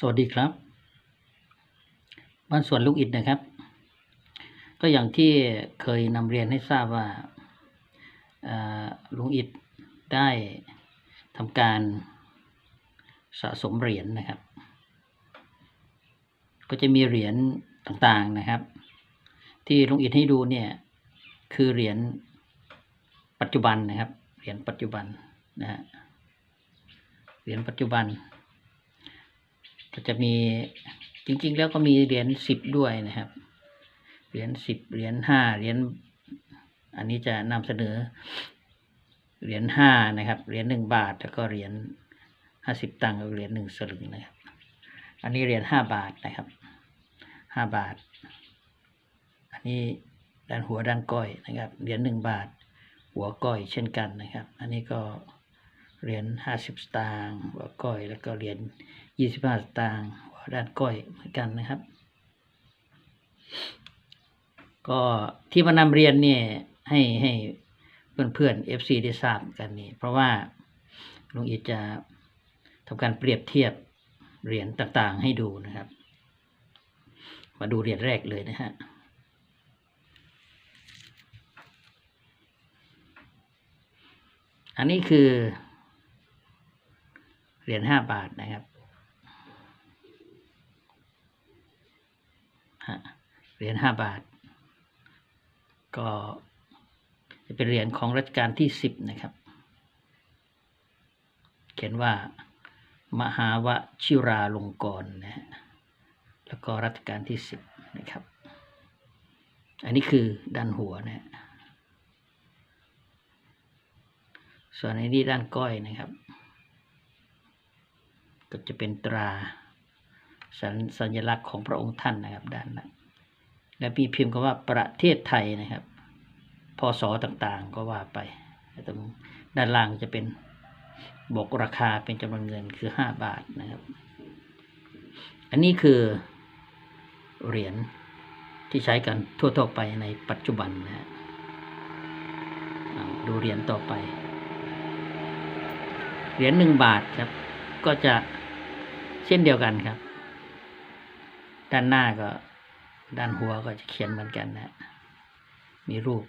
สวัสดีครับ บ้านสวนลูกอิดนะครับ ก็อย่างที่เคยนำเรียนให้ทราบว่าลุงอิดได้ทำการสะสมเหรียญนะครับ ก็จะมีเหรียญต่างๆนะครับ ที่ลุงอิดให้ดูเนี่ยคือเหรียญปัจจุบันนะครับ เหรียญปัจจุบันนะฮะเหรียญปัจจุบัน ก็จะมีจริง ๆ แล้วก็มีเหรียญสิบด้วยนะครับ เหรียญสิบเหรียญห้าเหรียญอันนี้จะนำเสนอ เหรียญห้านะครับ เหรียญหนึ่งบาท แล้วก็เหรียญห้าสิบตังค์กับเหรียญหนึ่งสลึงนะครับ อันนี้เหรียญห้าบาทนะครับห้าบาท อันนี้ด้านหัวด้านก้อยนะครับ เหรียญหนึ่งบาท หัวก้อยเช่นกันนะครับ อันนี้ก็เหรียญห้าสิบตางค์หัวก้อยแล้วก็เหรียญ ยี่สิบห้าสตางค์หัวด้านก้อยเหมือนกันนะครับ ก็ที่มานำเรียนเนี่ยให้ให้เพื่อนเพื่อนเอฟซีได้ทราบกันนี่เพราะว่าลุงอิดจะทำการเปรียบเทียบเหรียญต่างๆ ให้ดูนะครับ มาดูเหรียญแรกเลยนะฮะอันนี้คือเหรียญห้าบาทนะครับฮะ เหรียญห้าบาท ก็จะเป็นเหรียญของรัชกาลที่สิบนะครับ เขียนว่ามหาวชิราลงกรณ์นะฮะแล้วก็รัชกาลที่สิบนะครับ อันนี้คือด้านหัวนะฮะส่วนอันนี้ด้านก้อยนะครับ ก็จะเป็นตรา สัญสญลักษณ์ของพระองค์ท่านนะครับด้านนั้นและมีพิมพ์คำว่าประเทศไทยนะครับ พศต่างๆก็ว่าไปตรงด้านล่างจะเป็นบอกราคาเป็นจำนวนเงินคือห้าบาทนะครับ อันนี้คือเหรียญที่ใช้กันทั่วๆไปในปัจจุบันนะฮะดูเหรียญต่อไป เหรียญหนึ่งบาทครับ ก็จะเช่นเดียวกันครับ ด้านหน้าก็ ด้านหัวก็จะเขียนเหมือนกันนะ มีรูป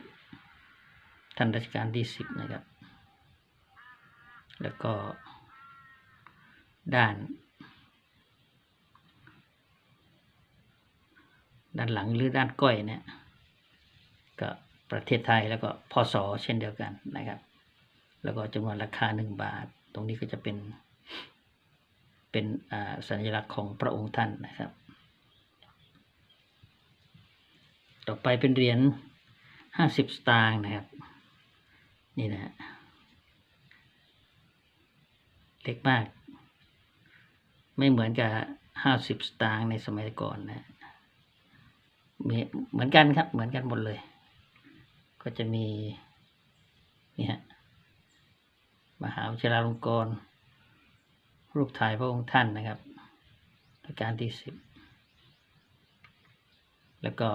ท่านรัชกาลที่สิบนะครับ แล้วก็ ด้าน ด้านหลังหรือด้านก้อยเนี่ย ก็ประเทศไทยแล้วก็พศเช่นเดียวกันนะครับ แล้วก็จำนวนราคาหนึ่งบาท ตรงนี้ก็จะเป็น เป็นอสัญลักษณ์ของพระองค์ท่านนะครับ ต่อไปเป็นเหรียญห้าสิบสตางค์นะครับ นี่นะฮะเล็กมาก ไม่เหมือนกับห้าสิบสตางค์ในสมัยก่อนนะมีเหมือนกันครับเหมือนกันหมดเลย ก็จะมีนี่ฮะมหาวิทยาลงกรณ์รูปถ่ายพระองค์ท่านนะครับรัชกาลที่สิบแล้วก็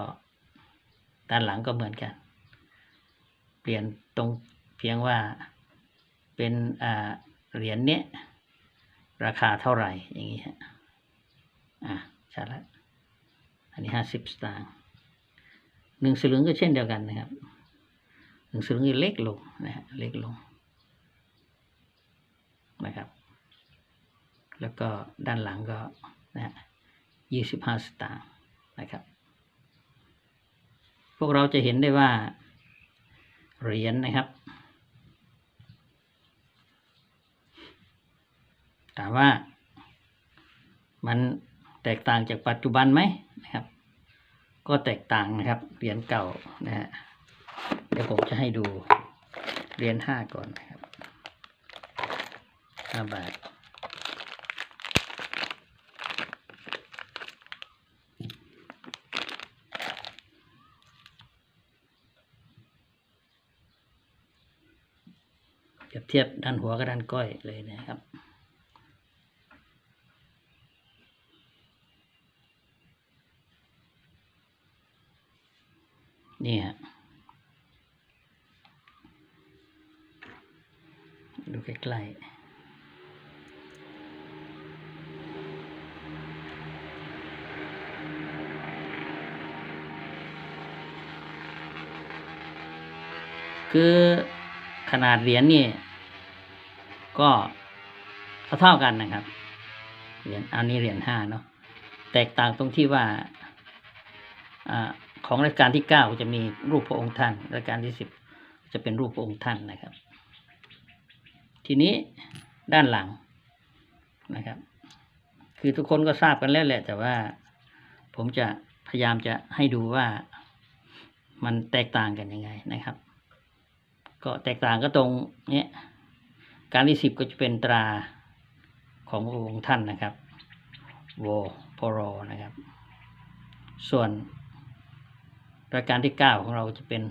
ด้านหลังก็เหมือนกัน เปลี่ยนตรงเพียงว่าเป็นเหรียญเนี้ยราคาเท่าไหร่อย่างนี้ฮะอะชัดแล้วอันนี้ห้าสิบสตางค์หนึ่งสลึงก็เช่นเดียวกันนะครับหนึ่งสลึงนี่เล็กลงนะฮะเล็กลงนะครับ แล้วก็ด้านหลังก็นะยี่สิบห้าสตางค์นะครับ พวกเราจะเห็นได้ว่า เหรียญนะครับ ถามว่า มันแตกต่างจากปัจจุบันไหมนะครับ ก็แตกต่างนะครับ เหรียญเก่านะฮะเดี๋ยวผมจะให้ดูเหรียญห้าก่อนนะครับห้าบาท เทียบด้านหัวกับด้านก้อยเลยนะครับ นี่ฮะดูใกล้ๆคือขนาดเหรียญนี่ ก็เท่าๆกันนะครับ เหรียญอันนี้เหรียญห้าเนาะแตกต่างตรงที่ว่าอาของรัชกาลที่เก้าจะมีรูปพระองค์ท่านรัชกาลที่สิบจะเป็นรูปพระองค์ท่านนะครับ ทีนี้ด้านหลังนะครับ คือทุกคนก็ทราบกันแล้วแหละ แต่ว่าผมจะพยายามจะให้ดูว่ามันแตกต่างกันยังไงนะครับ ก็แตกต่างก็ตรงเนี้ย การที่สิบก็จะเป็นตราของพระองค์ท่านนะครับโวพรนะครับ ส่วนรายการที่เก้าของเราจะเป็น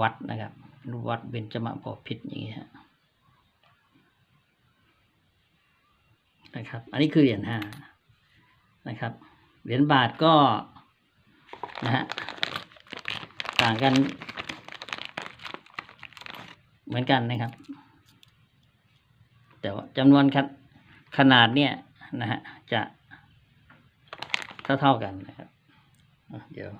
วัดนะครับรูวัดเบญจมบพิตรอย่างเงี้ยฮะนะครับ อันนี้คือเหรียญห้านะครับ เหรียญบาทก็นะฮะต่างกันเหมือนกันนะครับ แต่ว่าจำนวนขนาดเนี่ยนะฮะจะเท่าเท่ากันนะครับเดี๋ยว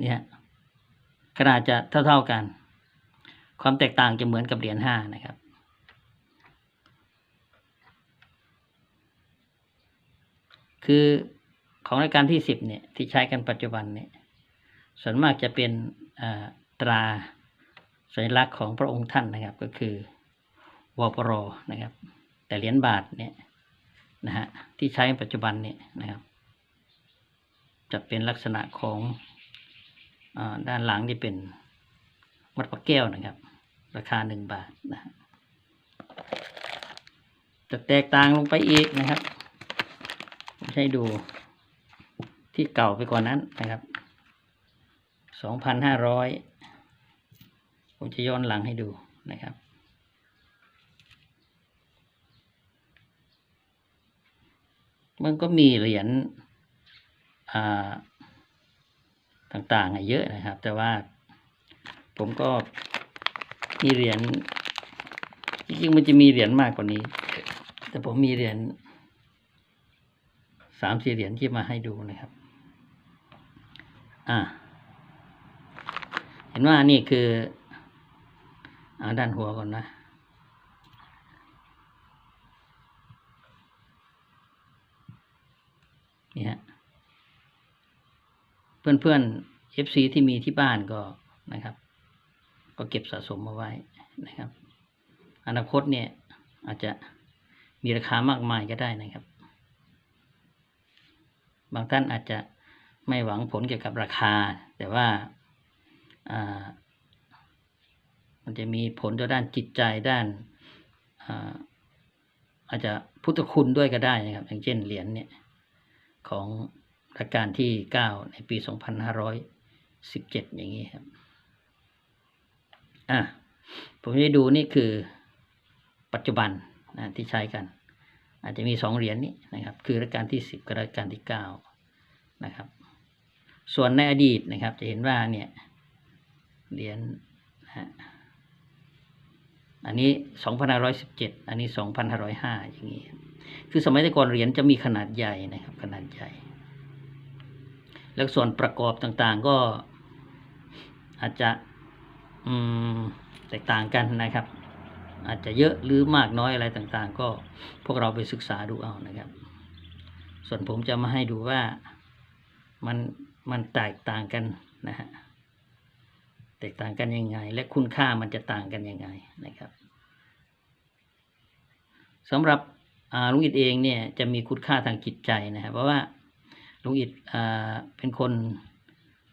เนี่ยขนาดจะเท่าเท่ากัน ความแตกต่างจะเหมือนกับเหรียญห้านะครับคือ ของรายการที่สิบเนี่ยที่ใช้กันปัจจุบันเนี่ยส่วนมากจะเป็นตราสัญลักษณ์ของพระองค์ท่านนะครับ ก็คือวปรนะครับ แต่เหรียญบาทเนี่ยนะฮะที่ใช้ปัจจุบันเนี่ยนะครับ จะเป็นลักษณะของอด้านหลังที่เป็นวัดพระแก้วนะครับ ราคาหนึ่งบาทนะฮะจะแตกต่างลงไปอีกนะครับผมให้ดู ที่เก่าไปกว่านั้นนะครับสองพันห้าร้อยผมจะย้อนหลังให้ดูนะครับ มันก็มีเหรียญต่างๆเยอะนะครับ แต่ว่าผมก็มีเหรียญจริงๆมันจะมีเหรียญมากกว่านี้ แต่ผมมีเหรียญสามสี่เหรียญที่มาให้ดูนะครับ อ่า เห็นว่านี่คือเอาด้านหัวก่อนนะ นี่ฮะเพื่อนเพื่อนๆ FC ที่มีที่บ้านก็นะครับ ก็เก็บสะสมมาไว้นะครับ อนาคตเนี่ยอาจจะมีราคามากมายก็ได้นะครับ บางท่านอาจจะ ไม่หวังผลเกี่ยวกับราคา แต่ว่ามันจะมีผลต่อด้านจิตใจด้านอาจจะพุทธคุณด้วยก็ได้นะครับ อย่างเช่นเหรียญเนี่ยของรัชกาลที่เก้าในปีสองพันห้าร้อยสิบเจ็ดอย่างนี้ครับ อะ ผมจะดูนี่คือปัจจุบันนะที่ใช้กัน อาจจะมีสองเหรียญนี้นะครับ คือรัชกาลที่สิบกับรัชกาลที่เก้านะครับ ส่วนในอดีตนะครับ จะเห็นว่าเนี่ยเหรียญอันนี้สองพันห้าร้อยสิบเจ็ดอันนี้สองพันห้าร้อยห้าอย่างนี้ คือสมัยแต่ก่อนเหรียญจะมีขนาดใหญ่นะครับ ขนาดใหญ่ แล้วส่วนประกอบต่างๆก็อาจจะแตกต่างกันนะครับ อาจจะเยอะหรือมากน้อยอะไรต่างๆ ก็พวกเราไปศึกษาดูเอานะครับ ส่วนผมจะมาให้ดูว่ามัน มันแตกต่างกันนะฮะแตกต่างกันยังไง และคุณค่ามันจะต่างกันยังไงนะครับสำหรับลุงอิดเองเนี่ยจะมีคุณค่าทางจิตใจนะครับเพราะว่าลุงอิดเป็นคน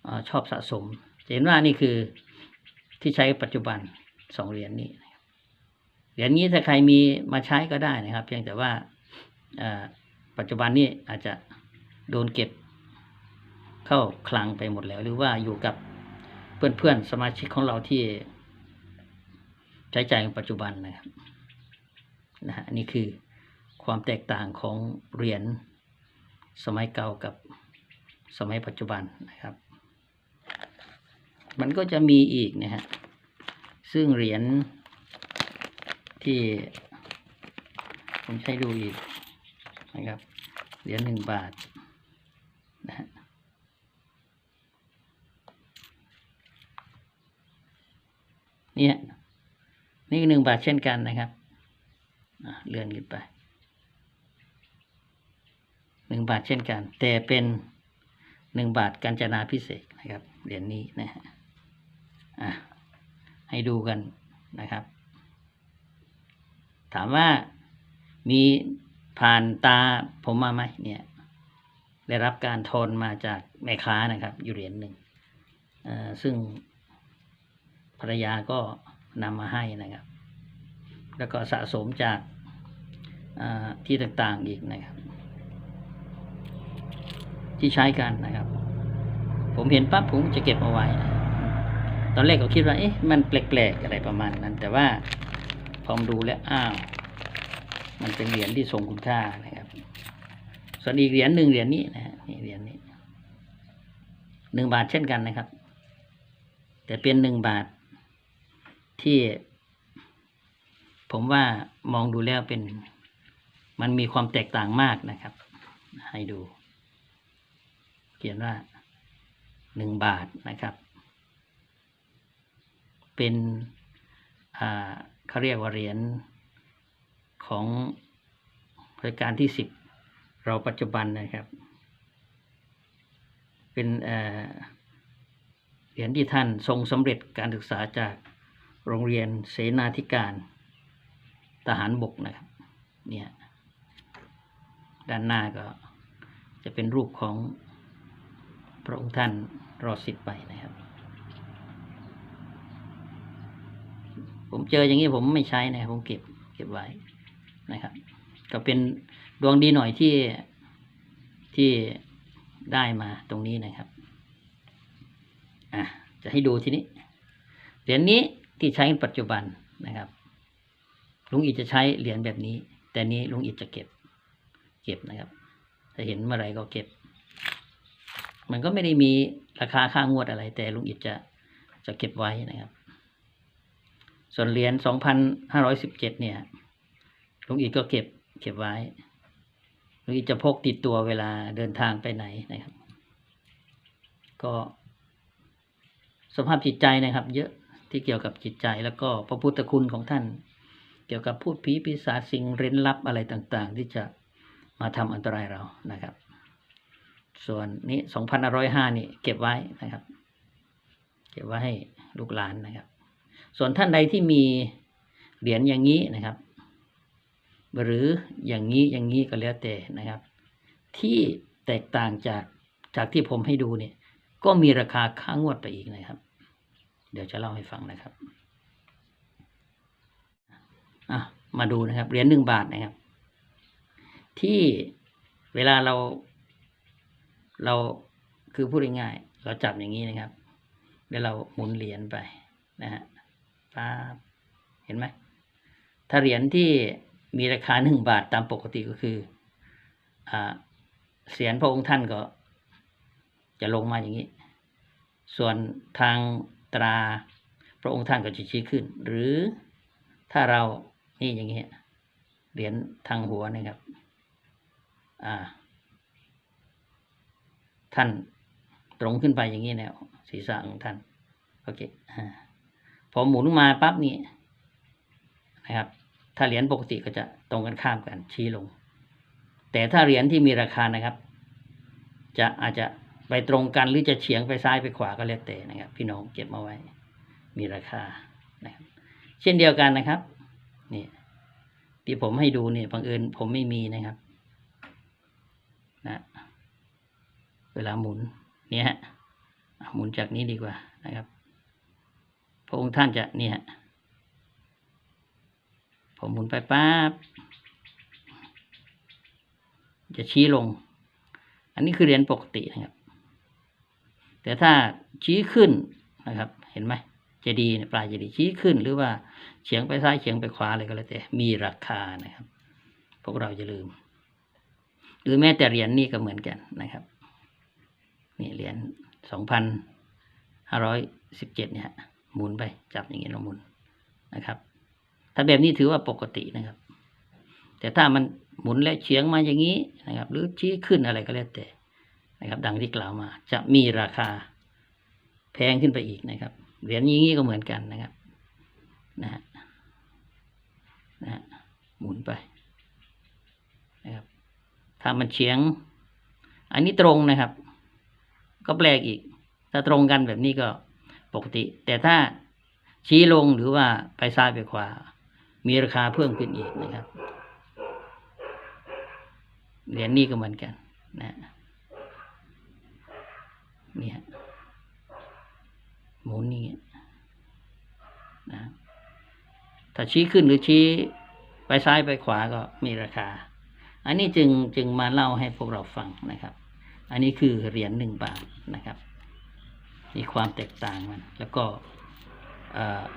อชอบสะสมจะเห็นว่านี่คือที่ใช้ปัจจุบันสองเหรียญนี้เหรียญนี้ถ้าใครมีมาใช้ก็ได้นะครับ เพียงแต่ว่าอ่าปัจจุบันนี้อาจจะโดนเก็บ เข้าคลังไปหมดแล้ว หรือว่าอยู่กับเพื่อนๆสมาชิกของเราที่ใช้จ่ายในปัจจุบันนะครับนะฮะนี่คือความแตกต่างของเหรียญสมัยเก่ากับสมัยปัจจุบันนะครับ มันก็จะมีอีกนะฮะซึ่งเหรียญที่ผมใช้ดูอีกนะครับเหรียญหนึ่งบาทนะฮะเนี่นี่หนึ่งบาทเช่นกันนะครับเลื่อนขึ้นไปหนึ่งบาทเช่นกัน แต่เป็นหนึ่งบาทกัญจนาพิเศษนะครับเหรียญนี้นะฮะอะให้ดูกันนะครับ ถามว่ามีผ่านตาผมมาไหมเนี่ย ได้รับการทนมาจากแม่ค้านะครับ อยู่เหรียญหนึ่งอ่อซึ่ง ภรรยาก็นำมาให้นะครับ แล้วก็สะสมจากที่ต่างๆอีกนะครับ ที่ใช้กันนะครับ ผมเห็นปั๊บผมจะเก็บเอาไว้ ตอนแรกก็คิดว่าเอ๊ะมันแปลกๆอะไรประมาณนั้น แต่ว่าพอมาดูแล้วอ้าวมันเป็นเหรียญที่ทรงคุณค่านะครับ ส่วนอีกเหรียญหนึ่งเหรียญนี้นะฮะนี่เหรียญนี้หนึ่งบาทเช่นกันนะครับ แต่เป็นหนึ่งบาท ที่ผมว่ามองดูแล้วเป็น มันมีความแตกต่างมากนะครับ ให้ดู เขียนว่าหนึ่งบาทนะครับ เป็นอ่าเขาเรียกว่าเหรียญของรัชกาลที่สิบเราปัจจุบันนะครับ เป็นเหรียญที่ท่านทรงสำเร็จการศึกษาจาก โรงเรียนเสนาธิการ ทหารบกนะครับเนี่ยด้านหน้าก็จะเป็นรูปของพระองค์ท่านรอสิบไปนะครับ ผมเจออย่างนี้ผมไม่ใช้นะครับผมเก็บเก็บไว้นะครับ ก็เป็นดวงดีหน่อยที่ที่ได้มาตรงนี้นะครับ อะ จะให้ดูทีนี้เหรียญนี้ ที่ใช้ในปัจจุบันนะครับ ลุงอิดจะใช้เหรียญแบบนี้ แต่นี้ลุงอิดจะเก็บ เก็บนะครับถ้าเห็นเมื่อไรก็เก็บ มันก็ไม่ได้มีราคาค่างวดอะไร แต่ลุงอิดจะจะเก็บไว้นะครับ ส่วนเหรียญสองพันห้าร้อยสิบเจ็ดเนี่ย ลุงอิดก็เก็บ เก็บไว้ ลุงอิดจะพกติดตัวเวลาเดินทางไปไหนนะครับ ก็สภาพจิตใจนะครับ เยอะ ที่เกี่ยวกับจิตใจแล้วก็พระพุทธคุณของท่าน เกี่ยวกับพูดผีปีศาจสิ่งเร้นลับอะไรต่างๆ ที่จะมาทำอันตรายเรานะครับ ส่วนนี้สองพันร้อยห้านี่เก็บไว้นะครับ เก็บไว้ให้ลูกหลานนะครับ ส่วนท่านใดที่มีเหรียญอย่างนี้นะครับ หรืออย่างนี้อย่างนี้ก็แล้วแต่นะครับ ที่แตกต่างจากจากที่ผมให้ดูเนี่ยก็มีราคาค่างวดไปอีกนะครับ เดี๋ยวจะเล่าให้ฟังนะครับอะมาดูนะครับเหรียญหนึ่งบาทนะครับ ที่เวลาเรา เราคือพูดง่ายๆเราจับอย่างนี้นะครับ แล้วเราหมุนเหรียญไปนะฮะป๊าบเห็นไหมถ้าเหรียญที่มีราคาหนึ่งบาทตามปกติก็คืออ่าเสียนพระองค์ท่านก็จะลงมาอย่างนี้ ส่วนทาง ตราพระองค์ท่านก็จะชี้ขึ้น หรือถ้าเรานี่อย่างนี้ยเหรียญทางหัวนะครับ อ่า ท่านตรงขึ้นไปอย่างนี้แนวศีรษะของท่านโอเคอ่าพอหมุนมาปั๊บนี่นะครับ ถ้าเหรียญปกติก็จะตรงกันข้ามกันชี้ลง แต่ถ้าเหรียญที่มีราคานะครับ จะอาจจะ ไปตรงกันหรือจะเฉียงไปซ้ายไปขวาก็แล้วแต่นะครับ พี่น้องเก็บมาไว้ มีราคานะครับเช่นเดียวกันนะครับนี่ที่ผมให้ดูเนี่ยบังเอิญผมไม่มีนะครับนะเวลาหมุนเนี่ยหมุนจากนี้ดีกว่านะครับพระองค์ท่านจะเนี่ยฮะผมหมุนไปปั๊บจะชี้ลง อันนี้คือเหรียญปกตินะครับ แต่ถ้าชี้ขึ้นนะครับ เห็นไหมเจดีปลายเจดีชี้ขึ้น หรือว่าเฉียงไปซ้ายเฉียงไปขวาอะไรก็แล้วแต่ มีราคานะครับ พวกเราจะลืม หรือแม้แต่เหรียญนี่ก็เหมือนกันนะครับนี่เหรียญสองพันห้าร้อยสิบเจ็ดเนี่ยหมุนไปจับอย่างนี้เราหมุนนะครับ ถ้าแบบนี้ถือว่าปกตินะครับ แต่ถ้ามันหมุนและเฉียงมาอย่างนี้นะครับ หรือชี้ขึ้นอะไรก็แล้วแต่ นะครับ ดังที่กล่าวมา จะมีราคาแพงขึ้นไปอีกนะครับ เหรียญอย่างนี้ก็เหมือนกันนะครับนะฮะนะฮะหมุนไปนะครับถ้ามันเฉียง อันนี้ตรงนะครับ ก็แปลกอีก ถ้าตรงกันแบบนี้ก็ปกติ แต่ถ้าชี้ลงหรือว่าไปซ้ายไปขวา มีราคาเพิ่มขึ้นอีกนะครับเหรียญนี้ก็เหมือนกันนะ เนี่ยหมุนนี่นะถ้าชี้ขึ้นหรือชี้ไปซ้ายไปขวาก็มีราคา อันนี้จึงจึงมาเล่าให้พวกเราฟังนะครับ อันนี้คือเหรียญหนึ่งบาทนะครับ มีความแตกต่างมัน แล้วก็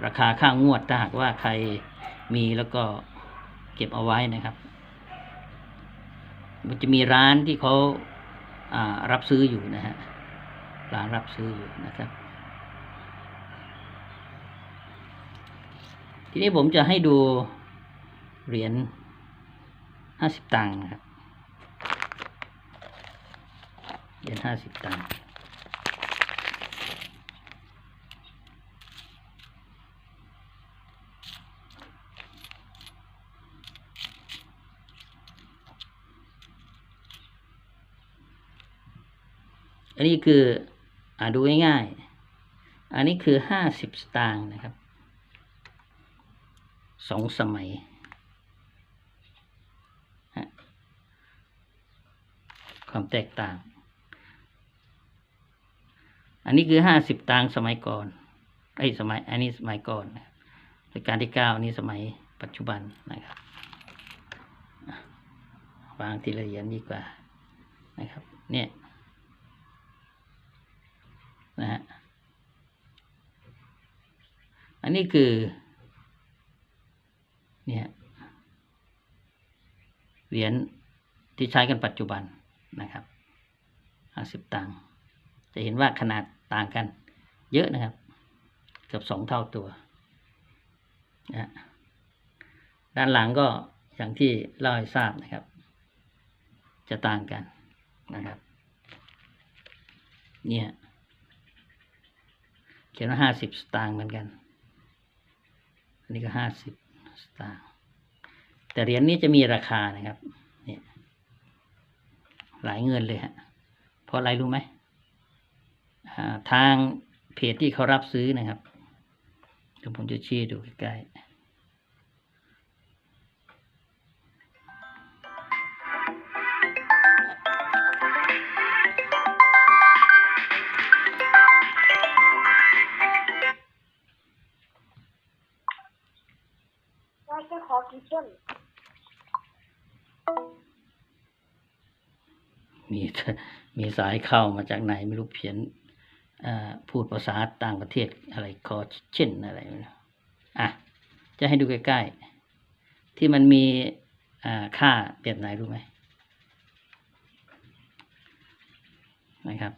ราคาค่างวดถ้าหากว่าใครมีแล้วก็เก็บเอาไว้นะครับ มันจะมีร้านที่เขารับซื้ออยู่นะฮะ ร้านรับซื้ออยู่นะครับ ทีนี้ผมจะให้ดูเหรียญห้าสิบตังค์นะครับเหรียญห้าสิบตังค์อันนี้คือ อ่าดูง่ายๆ อันนี้คือห้าสิบสตางค์นะครับสองสมัยความแตกต่าง อันนี้คือห้าสิบตังค์สมัยก่อน ไอ้สมัย อันนี้สมัยก่อนนะรัชกาลที่เก้าอันนี้สมัยปัจจุบันนะครับ วางทีละเหรียญดีกว่านะครับ เนี่ย นะฮะอันนี้คือ เนี่ยเหรียญที่ใช้กันปัจจุบันนะครับห้าสิบตังค์จะเห็นว่าขนาดต่างกัน เยอะนะครับ เกือบสองเท่าตัวนะฮะด้านหลังก็อย่างที่เล่าให้ทราบนะครับ จะต่างกันนะครับ เนี่ย ขียนว่าห้าสิบสตางค์เหมือนกัน อันนี้ก็ห้าสิบสตางค์ แต่เหรียญนี้จะมีราคานะครับ เนี่ย หลายเงินเลยฮะ เพราะอะไรรู้ไหมอ่าทางเพจที่เขารับซื้อนะครับเดี๋ยวผมจะชี้ดูใกล้ๆ อกี่ต้นมีมีสายเข้ามาจากไหนไม่รู้เพี้ยนอ่าพูดภาษาต่างประเทศอะไรคอเช่นอะไรไม่รู้อะ จะให้ดูใกล้ๆ ที่มันมีอ่าค่าแบบไหนรู้ไหมนะครับ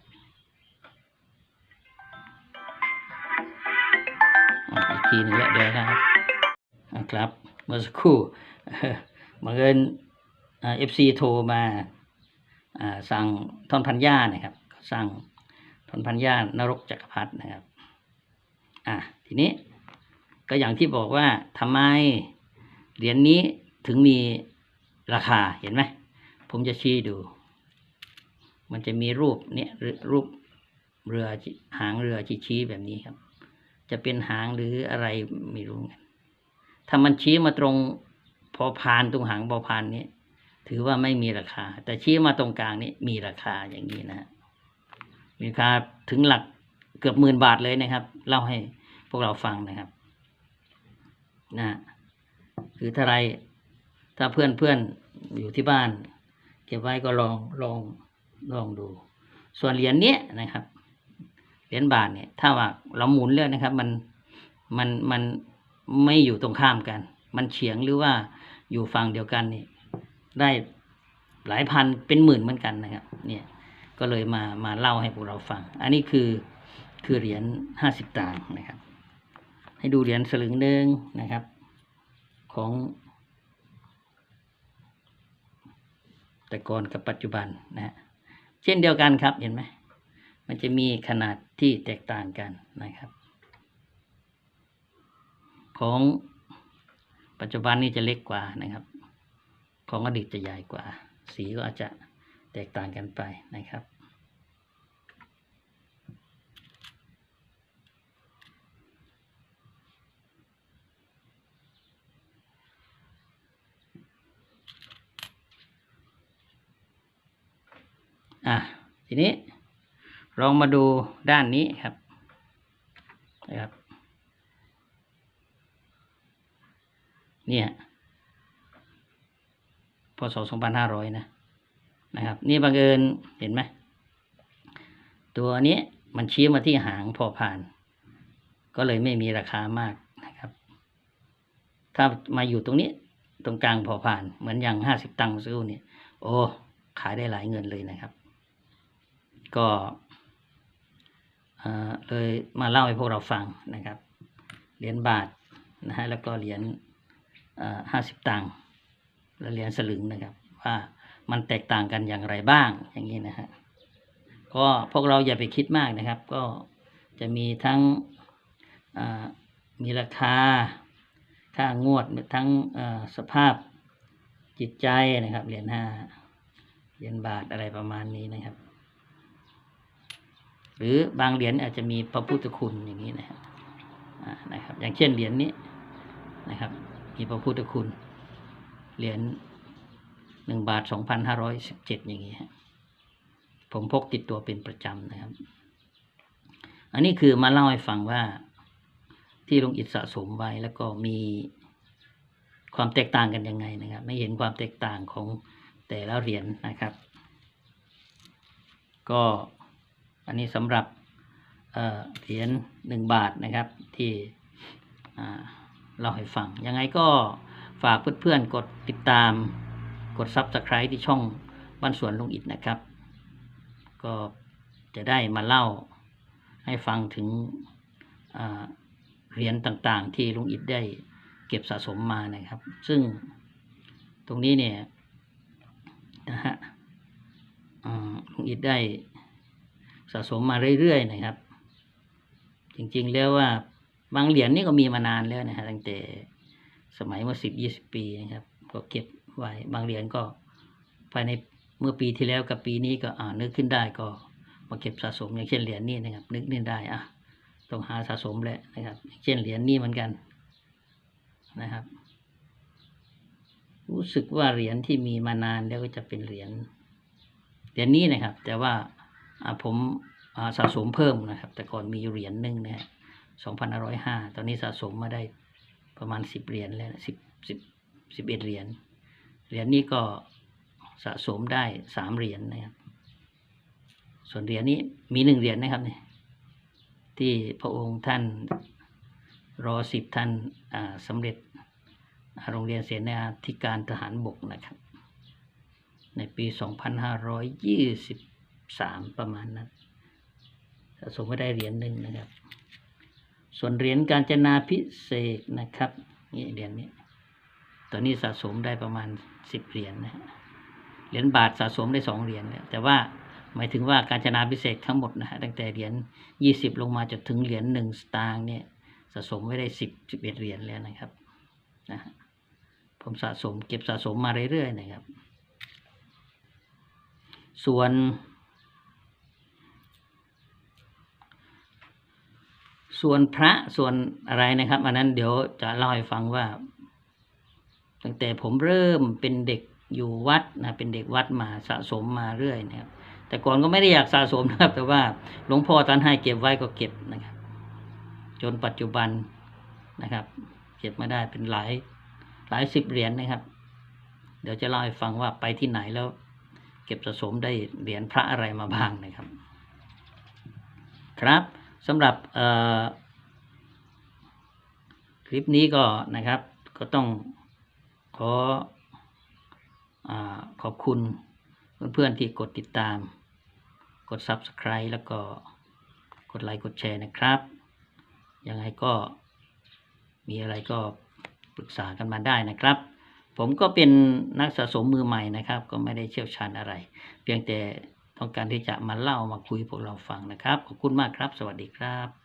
อีกทีหนึงแล้วเดี๋ยวนะครับอะครับ มื่อสักครู่บังเอิญเอฟซีโทรมาสั่งท่อนพันย่านะครับ สั่งท่อนพันย่านรกจักรพรรดินะครับ อะทีนี้ก็อย่างที่บอกว่าทำไมเหรียญนี้ถึงมีราคาเห็นไหมผมจะชี้ดู มันจะมีรูปเนี่ยรูปเรือหางเรือชี้แบบนี้ครับ จะเป็นหางหรืออะไรไม่รู้กัน ถ้ามันชี้มาตรงพอพานตรงหางพอพานนี้ ถือว่าไม่มีราคา แต่ชี้มาตรงกลางนี่มีราคาอย่างนี้นะมีราคาถึงหลักเกือบหมื่นบาทเลยนะครับ เล่าให้พวกเราฟังนะครับนะฮะคือถ้าไรถ้าเพื่อนเพื่อนอยู่ที่บ้าน เก็บไว้ก็ลองลองลองดู ส่วนเหรียญเนี้ยนะครับเหรียญบาทเนี่ยถ้าว่าเราหมุนเลื่อกนะครับ มันมันมัน ไม่อยู่ตรงข้ามกัน มันเฉียงหรือว่าอยู่ฝั่งเดียวกันนี่ได้หลายพันเป็นหมื่นเหมือนกันนะครับ เนี่ยก็เลยมามาเล่าให้พวกเราฟัง อันนี้คือคือเหรียญห้าสิบตังค์นะครับ ให้ดูเหรียญสลึงหนึ่งนะครับ ของแต่ก่อนกับปัจจุบันนะฮะเช่นเดียวกันครับเห็นไหมมันจะมีขนาดที่แตกต่างกันนะครับ ของปัจจุบันนี่จะเล็กกว่านะครับ ของอดีตจะใหญ่กว่า สีก็อาจจะแตกต่างกันไปนะครับอะทีนี้ลองมาดูด้านนี้ครับนะครับ เนี่ยพศสองพันห้าร้อยนะนะครับ นี่บังเอิญเห็นไหมตัวนี้มันชี้มาที่หางพอผ่าน ก็เลยไม่มีราคามากนะครับ ถ้ามาอยู่ตรงนี้ตรงกลางพอผ่าน เหมือนอย่างห้าสิบตังค์ซื้อเนี่ย โอ้ขายได้หลายเงินเลยนะครับ ก็เลยมาเล่าให้พวกเราฟังนะครับ เหรียญบาทนะฮะแล้วก็เหรียญ ห้าสิบตังค์และเหรียญสลึงนะครับ ว่ามันแตกต่างกันอย่างไรบ้างอย่างนี้นะฮะก็พวกเราอย่าไปคิดมากนะครับ ก็จะมีทั้งมีราคาค่างวดทั้งสภาพจิตใจนะครับเหรียญห้าเหรียญบาทอะไรประมาณนี้นะครับ หรือบางเหรียญอาจจะมีพระพุทธคุณอย่างนี้นะครับนะครับ อย่างเช่นเหรียญนี้นะครับ มีพระพุทธคุณ เหรียญหนึ่งบาทสองพันห้าร้อยสิบเจ็ดอย่างนี้ฮะผมพกติดตัวเป็นประจำนะครับ อันนี้คือมาเล่าให้ฟังว่าที่ลุงอิฐสะสมไว้แล้วก็มีความแตกต่างกันยังไงนะครับ ไม่เห็นความแตกต่างของแต่ละเหรียญนะครับ ก็อันนี้สำหรับเเหรียญหนึ่งบาทนะครับที่ เล่าให้ฟัง ยังไงก็ฝากเพื่อนๆกดติดตาม กด Subscribe ที่ช่องบ้านสวนลุงอิดนะครับ ก็จะได้มาเล่าให้ฟังถึงเหรียญต่างๆ ที่ลุงอิดได้เก็บสะสมมานะครับ ซึ่งตรงนี้เนี่ยนะฮะลุงอิดได้สะสมมาเรื่อยๆนะครับ จริงๆแล้วว่า บางเหรียญนี่ก็มีมานานแล้วนะฮะตั้งแต่สมัยเมื่อสิบยี่สิบปีนะครับ ก็เก็บไว้บางเหรียญก็ภายในเมื่อปีที่แล้วกับปีนี้ก็อ่านึกขึ้นได้ก็มาเก็บสะสมอย่างเช่นเหรียญนี้นะครับ นึกนี่ได้อะต้องหาสะสมแหละนะครับ เช่นเหรียญนี้เหมือนกันนะครับ รู้สึกว่าเหรียญที่มีมานานแล้วก็จะเป็นเหรียญเหรียญนี้นะครับ แต่ว่าผมสะสมเพิ่มนะครับ แต่ก่อนมีเหรียญหนึ่งนะฮะ สองพันร้อยห้าตอนนี้สะสมมาได้ประมาณสิบเหรียญแล้วสิบสิบสิบเหรียญ เหรียญนี้ก็สะสมได้สามเหรียญนะครับ ส่วนเหรียญนี้มีหนึ่งเหรียญนะครับเนี่ยที่พระองค์ท่านรอสิบท่านอ่าสำเร็จโรงเรียนเสนาธิการทหารบกนะครับ ในปี 2523 ประมาณนั้นสะสมไม่ได้เหรียญหนึ่งนะครับ ส่วนเหรียญการจนาพิเศษนะครับนี่เหรียญนี้ตอนนี้สะสมได้ประมาณ10เหรียญนะฮะเหรียญบาทสะสมได้สองเหรียญแล้วแต่ว่าหมายถึงว่าการจนาพิเศษทั้งหมดนะฮะตั้งแต่เหรียญ20ลงมาจนถึงเหรียญหนึ่งสตางค์เนี่ยสะสมไว้ได้10 11เหรียญแล้วนะครับนะผมสะสมเก็บสะสมมาเรื่อยๆนะครับ ส่วน ส่วนพระส่วนอะไรนะครับอันนั้นเดี๋ยวจะเล่าให้ฟังว่า ตั้งแต่ผมเริ่มเป็นเด็กอยู่วัดนะเป็นเด็กวัดมาสะสมมาเรื่อยนะครับ แต่ก่อนก็ไม่ได้อยากสะสมนะครับ แต่ว่าหลวงพ่อท่านให้เก็บไว้ก็เก็บนะครับ จนปัจจุบันนะครับ เก็บมาได้เป็นหลายหลายสิบเหรียญนะครับ เดี๋ยวจะเล่าให้ฟังว่าไปที่ไหนแล้ว เก็บสะสมได้เหรียญพระอะไรมาบ้างนะครับ ครับ สำหรับคลิปนี้ก็นะครับ ก็ต้องขออขอบคุณเพื่อนๆที่กดติดตาม กด Subscribe แล้วก็กดไลค์กดแชร์นะครับ ยังไงก็มีอะไรก็ปรึกษากันมาได้นะครับ ผมก็เป็นนักสะสมมือใหม่นะครับ ก็ไม่ได้เชี่ยวชาญอะไร เพียงแต่ ต้องการที่จะมาเล่ามาคุยพวกเราฟังนะครับ ขอบคุณมากครับ สวัสดีครับ